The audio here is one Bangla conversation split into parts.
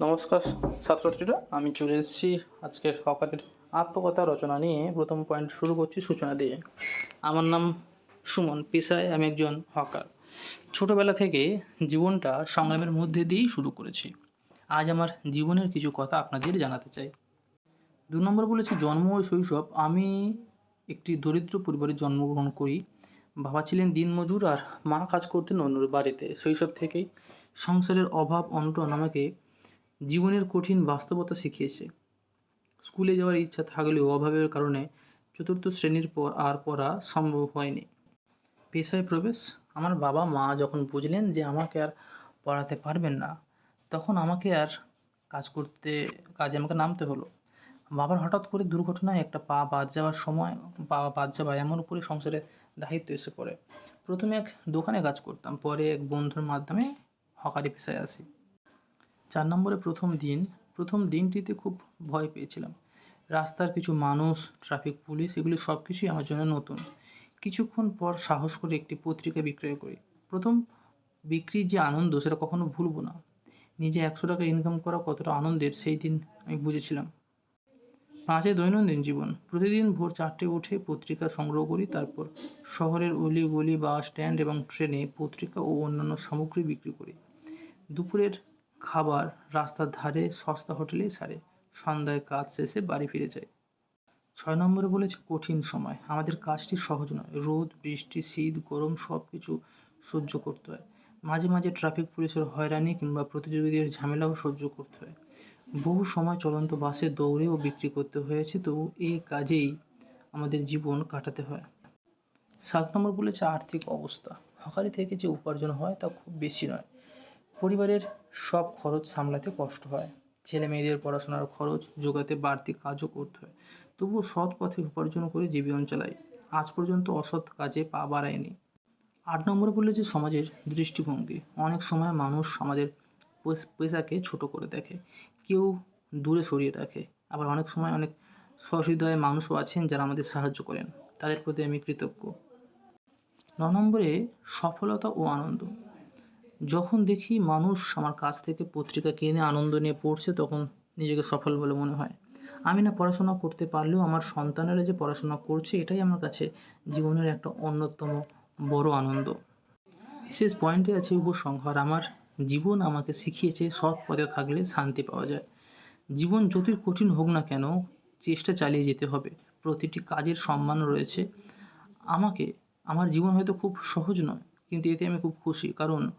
নমস্কার, ছাত্রছাত্রীরা। আমি চলে এসেছি আজকের সকালের আত্মকথা রচনা নিয়ে। প্রথম পয়েন্ট শুরু করছি সূচনা দিয়ে। আমার নাম সুমন, পেশায় আমি একজন হকার। ছোটবেলা থেকে জীবনটা সংগ্রামের মধ্যে দিয়েই শুরু করেছি। আজ আমার জীবনের কিছু কথা আপনাদের জানাতে চাই। দু নম্বর বলেছি, জন্ম ও শৈশব আমি একটি দরিদ্র পরিবারে জন্মগ্রহণ করি। বাবা ছিলেন দিনমজুর আর মা কাজ করতেন অন্য বাড়িতে। শৈশব থেকেই সংসারের অভাব, অনটন আমাকে জীবনের কঠিন বাস্তবতা শিখিয়েছে। স্কুলে যাওয়ার ইচ্ছা থাকলেও অভাবের কারণে চতুর্থ শ্রেণির পর আর পড়া সম্ভব হয়নি। পেশায় প্রবেশ? আমার বাবা মা যখন বুঝলেন যে আমাকে আর পড়াতে পারবেন না, তখন আমাকে আর কাজ করতে, কাজে আমাকে নামতে হলো। বাবার হঠাৎ করে দুর্ঘটনায় একটা পা বাদ যাওয়ার সময়, পা বাদ যাওয়া এমন উপরে সংসারের দায়িত্ব এসে পড়ে। প্রথমে এক দোকানে কাজ করতাম, পরে এক বন্ধুর মাধ্যমে হকারি পেশায় আসি। চার নম্বরে প্রথম দিন, প্রথম দিনটিতে খুব ভয় পেয়েছিলাম। রাস্তার কিছু মানুষ ট্রাফিক পুলিশ এগুলি সব কিছুই আমার জন্য নতুন। কিছুক্ষণ পর সাহস করে একটি পত্রিকা বিক্রয় করি। প্রথম বিক্রির যে আনন্দ, সেটা কখনো ভুলবো না। নিজে একশো টাকা ইনকাম করা কতটা আনন্দের, সেই দিন আমি বুঝেছিলাম। পাঁচে দৈনন্দিন জীবন। প্রতিদিন ভোর চারটে উঠে পত্রিকা সংগ্রহ করি, তারপর শহরের অলি গলি, বাস স্ট্যান্ড এবং ট্রেনে পত্রিকা ও অন্যান্য সামগ্রী বিক্রি করি। দুপুরের খাবার রাস্তার ধারে সস্তা হোটেলে সারে সন্ধ্যায় কাজ শেষে বাড়ি ফিরে যায়। ছয় নম্বরে বলেছে, কঠিন সময়। আমাদের কাজটি সহজ নয়। রোদ, বৃষ্টি, শীত, গরম সব কিছু সহ্য করতে হয়। মাঝে মাঝে ট্রাফিক পুলিশের হয়রানি কিংবা প্রতিযোগীদের ঝামেলাও সহ্য করতে হয়। বহু সময় চলন্ত বাসে দৌড়েও বিক্রি করতে হয়েছে তবু এই কাজেই আমাদের জীবন কাটাতে হয়। সাত নম্বর বলেছে, আর্থিক অবস্থা। হকারি থেকে যে উপার্জন হয় তা খুব বেশি নয়। পরিবারের সব খরচ সামলাতে কষ্ট হয়। ছেলে মেয়েদের পড়াশোনার খরচ যোগাতে বাড়তি কাজও করতে হয়। তবুও সৎ পথে উপার্জন করে জীবন চালাই। আজ পর্যন্ত অসৎ কাজে পা বাড়ায়নি। আট নম্বর বললে যে সমাজের দৃষ্টিভঙ্গি। অনেক সময় মানুষ আমাদের পেশ- পেশাকে ছোট করে দেখে। কেউ দূরে সরিয়ে রাখে। আবার অনেক সময় অনেক সহৃদয় মানুষও আছেন যারা আমাদের সাহায্য করেন। তাদের প্রতি আমি কৃতজ্ঞ। ন নম্বরে সফলতা ও আনন্দ। যখন দেখি মানুষ আমার কাছ থেকে পত্রিকা কিনে আনন্দ নিয়ে পড়ছে, তখন নিজেকে সফল বলে মনে হয়। আমি না পড়াশোনা করতে পারলেও আমার সন্তানেরা যে পড়াশোনা করছে, এটাই আমার কাছে জীবনের একটা অন্যতম বড় আনন্দ। শেষ পয়েন্টে আছে উপসংহার আমার জীবন আমাকে শিখিয়েছে, সৎ পথে থাকলে শান্তি পাওয়া যায়। জীবন যতই কঠিন হোক না কেন, চেষ্টা চালিয়ে যেতে হবে। প্রতিটি কাজের সম্মান রয়েছে। আমাকে, আমার জীবন হয়তো খুব সহজ নয়, কিন্তু এতে আমি খুব খুশি। কারণ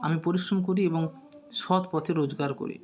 আমি পরিশ্রম করি এবং সৎ পথে রোজগার করি।